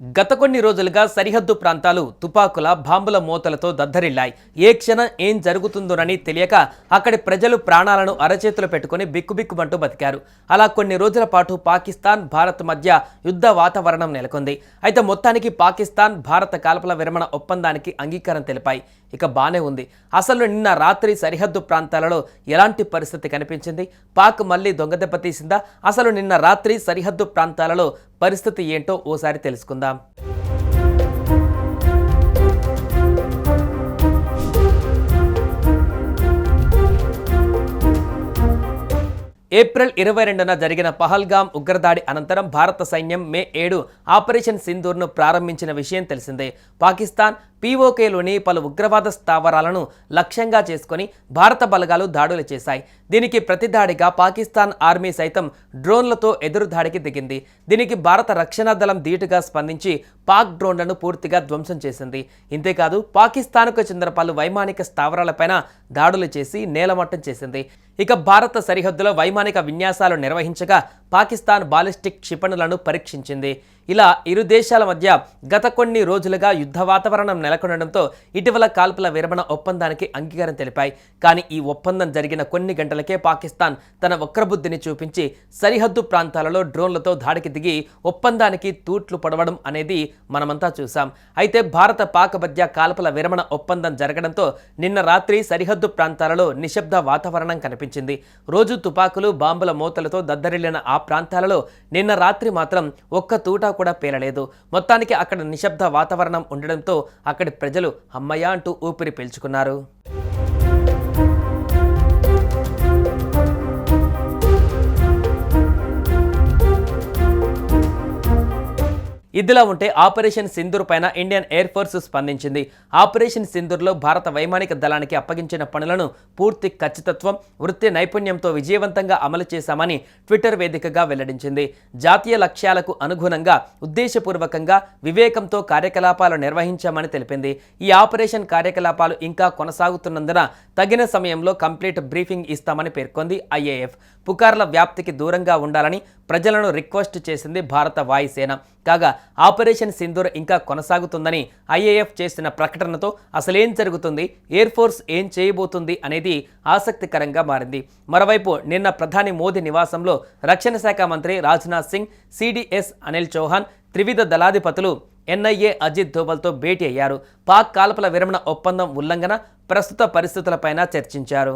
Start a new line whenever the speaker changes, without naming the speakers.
గత కొన్ని రోజులుగా సరిహద్దు ప్రాంతాలు తుపాకుల బాంబుల మూతలతో దద్దరిల్లాయి. ఏ క్షణం ఏం జరుగుతుందోనని తెలియక అక్కడి ప్రజలు ప్రాణాలను అరచేతులు పెట్టుకుని బిక్కుబిక్కుమంటూ బతికారు. అలా కొన్ని రోజుల పాటు పాకిస్తాన్ భారత్ మధ్య యుద్ధ వాతావరణం నెలకొంది. అయితే మొత్తానికి పాకిస్తాన్ భారత కాల్పల విరమణ ఒప్పందానికి అంగీకారం తెలిపాయి. ఇక బానే ఉంది. అసలు నిన్న రాత్రి సరిహద్దు ప్రాంతాలలో ఎలాంటి పరిస్థితి కనిపించింది? పాక్ మళ్ళీ దొంగదెబ్బ తీసిందా? అసలు నిన్న రాత్రి సరిహద్దు ప్రాంతాలలో పరిస్థితి ఏంటో ఓసారి తెలుసుకుందాం. ఏప్రిల్ ఇరవై రెండున జరిగిన పహల్గామ్ ఉగ్రదాడి అనంతరం భారత సైన్యం మే ఏడు ఆపరేషన్ సింధూర్ను ప్రారంభించిన విషయం తెలిసిందే. పాకిస్తాన్ పీఓకేలోని పలు ఉగ్రవాద స్థావరాలను లక్ష్యంగా చేసుకొని భారత బలగాలు దాడులు చేశాయి. దీనికి ప్రతిదాడిగా పాకిస్తాన్ ఆర్మీ సైతం డ్రోన్లతో ఎదురుదాడికి దిగింది. దీనికి భారత రక్షణ దళం ధీటుగా స్పందించి పాక్ డ్రోన్లను పూర్తిగా ధ్వంసం చేసింది. ఇంతేకాదు పాకిస్తాన్కు చెందిన పలు వైమానిక స్థావరాలపైన దాడులు చేసి నేలమట్టం చేసింది. ఇక భారత సరిహద్దులో వైమానిక విన్యాసాలు నిర్వహించగా పాకిస్తాన్ బాలిస్టిక్ క్షిపణులను పరీక్షించింది. ఇలా ఇరు దేశాల మధ్య గత కొన్ని రోజులుగా యుద్ధ వాతావరణం నెలకొనడంతో ఇటీవల కాల్పుల విరమణ ఒప్పందానికి అంగీకారం తెలిపాయి. కానీ ఈ ఒప్పందం జరిగిన కొన్ని గంటలకే పాకిస్తాన్ తన వక్రబుద్ధిని చూపించి సరిహద్దు ప్రాంతాలలో డ్రోన్లతో దాడికి దిగి ఒప్పందానికి తూట్లు పడవడం అనేది మనమంతా చూశాం. అయితే భారత పాక్ మధ్య కాల్పుల విరమణ ఒప్పందం జరగడంతో నిన్న రాత్రి సరిహద్దు ప్రాంతాలలో నిశ్శబ్ద వాతావరణం కనిపించింది. రోజు తుపాకులు బాంబుల మూతలతో దద్దరిల్లిన ఆ ప్రాంతాలలో నిన్న రాత్రి మాత్రం ఒక్క తూటా కూడా పేలలేదు. మొత్తానికి అక్కడ నిశ్శబ్ద వాతావరణం ఉండడంతో అక్కడి ప్రజలు అమ్మయ్య అంటూ ఊపిరి పీల్చుకున్నారు. ఇదిలా ఉంటే ఆపరేషన్ సింధూర్ పైన ఇండియన్ ఎయిర్ ఫోర్స్ స్పందించింది. ఆపరేషన్ సింధూర్లో భారత వైమానిక దళానికి అప్పగించిన పనులను పూర్తి ఖచ్చితత్వం వృత్తి నైపుణ్యంతో విజయవంతంగా అమలు చేశామని ట్విట్టర్ వేదికగా వెల్లడించింది. జాతీయ లక్ష్యాలకు అనుగుణంగా ఉద్దేశపూర్వకంగా వివేకంతో కార్యకలాపాలు నిర్వహించామని తెలిపింది. ఈ ఆపరేషన్ కార్యకలాపాలు ఇంకా కొనసాగుతున్నందున తగిన సమయంలో కంప్లీట్ బ్రీఫింగ్ ఇస్తామని పేర్కొంది ఐఏఎఫ్. పుకార్ల వ్యాప్తికి దూరంగా ఉండాలని ప్రజలను రిక్వెస్ట్ చేసింది భారత వాయుసేన. కాగా ఆపరేషన్ సింధూర్ ఇంకా కొనసాగుతుందని ఐఏఎఫ్ చేసిన ప్రకటనతో అసలేం జరుగుతుంది? ఎయిర్ ఫోర్స్ ఏం చేయబోతుంది అనేది ఆసక్తికరంగా మారింది. మరోవైపు నిన్న ప్రధాని మోదీ నివాసంలో రక్షణ శాఖ మంత్రి రాజ్నాథ్ సింగ్ సిడిఎస్ అనిల్ చౌహాన్ త్రివిధ దళాధిపతులు ఎన్ఐఏ అజిత్ దోవల్తో భేటీ అయ్యారు. పాక్ కాల్పల విరమణ ఒప్పందం ఉల్లంఘన ప్రస్తుత పరిస్థితులపైన చర్చించారు.